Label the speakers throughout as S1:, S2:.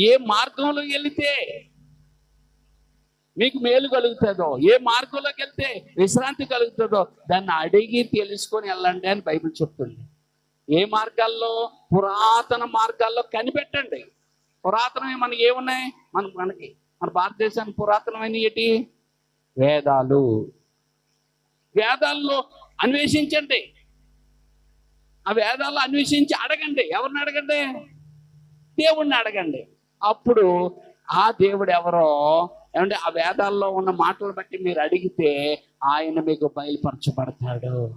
S1: ఏ మార్గంలో వెళితే మీకు మేలు కలుగుతుందో ఏ మార్గంలోకి వెళ్తే విశ్రాంతి కలుగుతుందో దాన్ని అడిగి తెలుసుకొని వెళ్ళండి అని బైబిల్ చెప్తుంది. ఏ మార్గాల్లో? పురాతన మార్గాల్లో కనిపెట్టండి. పురాతనమే మనకి ఏమున్నాయి? మన మనకి మన భారతదేశానికి పురాతనమైన ఏంటి? వేదాలు. వేదాల్లో అన్వేషించండి. ఆ వేదాల్లో అన్వేషించి అడగండి. ఎవరిని అడగండి? దేవుణ్ణి అడగండి. అప్పుడు ఆ దేవుడు ఎవరో ఏమంటే ఆ వేదాల్లో ఉన్న మాటలు బట్టి మీరు అడిగితే ఆయన మీకు బయలుపరచబడతాడు.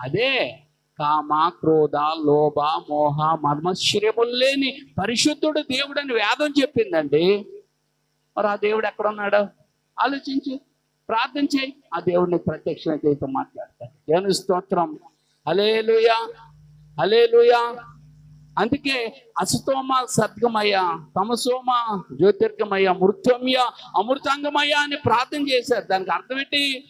S1: అదే కామ క్రోధ లోభ మోహ మర్మశ్చర్యములు లేని పరిశుద్ధుడు దేవుడు అని వేదం చెప్పిందండి. మరి ఆ దేవుడు ఎక్కడ ఉన్నాడు ఆలోచించు ప్రార్థన చేయి. ఆ దేవుడిని ప్రత్యక్షమైతే మాట్లాడతాడు దేవుని స్తోత్రం. అలేలుయా అలేలుయా అందుకే అసతోమ సద్గమయ్య తమసోమ జ్యోతిర్గమయ్య మృత్యుమయ అమృతంగమయ్య అని ప్రార్థన చేశారు. దానికి అర్థం ఏంటి?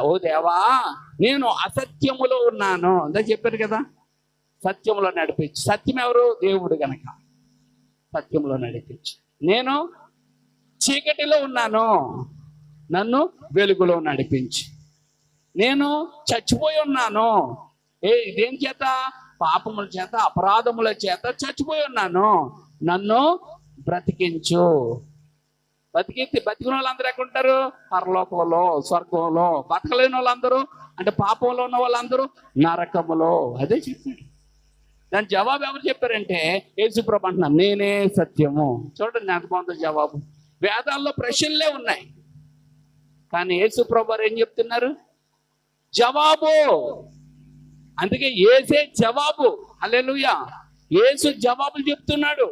S1: ఓ దేవా నేను అసత్యములో ఉన్నాను. అందా చెప్పారు కదా? సత్యంలో నడిపించు. సత్యం ఎవరు? దేవుడు గనక. సత్యంలో నడిపించు. నేను చీకటిలో ఉన్నాను. నన్ను వెలుగులో నడిపించు. నేను చచ్చిపోయి ఉన్నాను. ఏ ఇదేం చేత? పాపముల చేత అపరాధముల చేత చచ్చిపోయి ఉన్నాను. నన్ను బ్రతికించు. బతికి బతికిన వాళ్ళందరూ ఎక్కడుంటారు? పరలోకంలో స్వర్గంలో. బతకలేని వాళ్ళందరూ అంటే పాపంలో ఉన్న వాళ్ళందరూ నరకములో. అదే చెప్పాడు. దాని జవాబు ఎవరు చెప్పారంటే యేసుప్రభు అంటున్నాను నేనే సత్యము. చూడండి ఎంత బాగుందో జవాబు? వేదాల్లో ప్రశ్నలే ఉన్నాయి. కానీ యేసుప్రభు వారు ఏం చెప్తున్నారు? జవాబు! అందుకే ఏసే జవాబు. హల్లెలూయా. ఏసు జవాబులు చెప్తున్నాడు.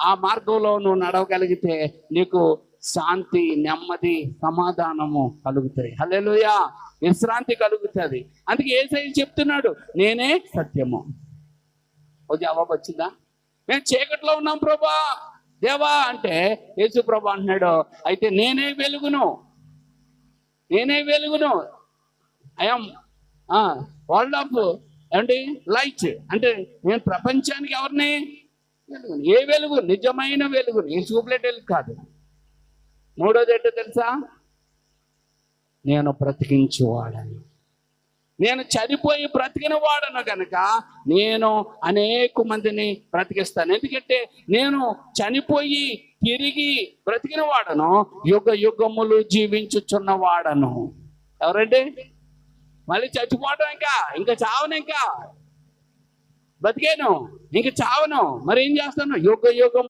S1: ఆ మార్గంలో నువ్వు నడవగలిగితే నీకు శాంతి నెమ్మది సమాధానము కలుగుతాయి. హల్లెలూయా. విశ్రాంతి కలుగుతుంది. అందుకే ఏసై చెప్తున్నాడు నేనే సత్యము. ఓ జవాబు వచ్చిందా? మేము చీకట్లో ఉన్నాం ప్రభా. దేవా అంటే యేసు ప్రభా అంటున్నాడు అయితే నేనే వెలుగును. నేనే వెలుగును. ఐఎమ్ వరల్డ్ ఆఫ్ ఏమండి? లైట్. అంటే నేను ప్రపంచానికి ఎవరిని? ఏ వెలుగు? నిజమైన వెలుగు ఏ చూపులేట్ వెలుగు కాదు. మూడోది ఏంటో తెలుసా? నేను బ్రతికించేవాడని. నేను చనిపోయి బ్రతికిన వాడను కనుక నేను అనేక మందిని బ్రతికిస్తాను. ఎందుకంటే నేను చనిపోయి తిరిగి బ్రతికిన వాడను యుగ యుగములు జీవించుచున్న వాడను. ఎవరండి? మళ్ళీ చచ్చిపోవటం ఇంకా ఇంకా చావను ఇంకా. బతికేను ఇంక చావను. మరి ఏం చేస్తాను? యుగ యుగం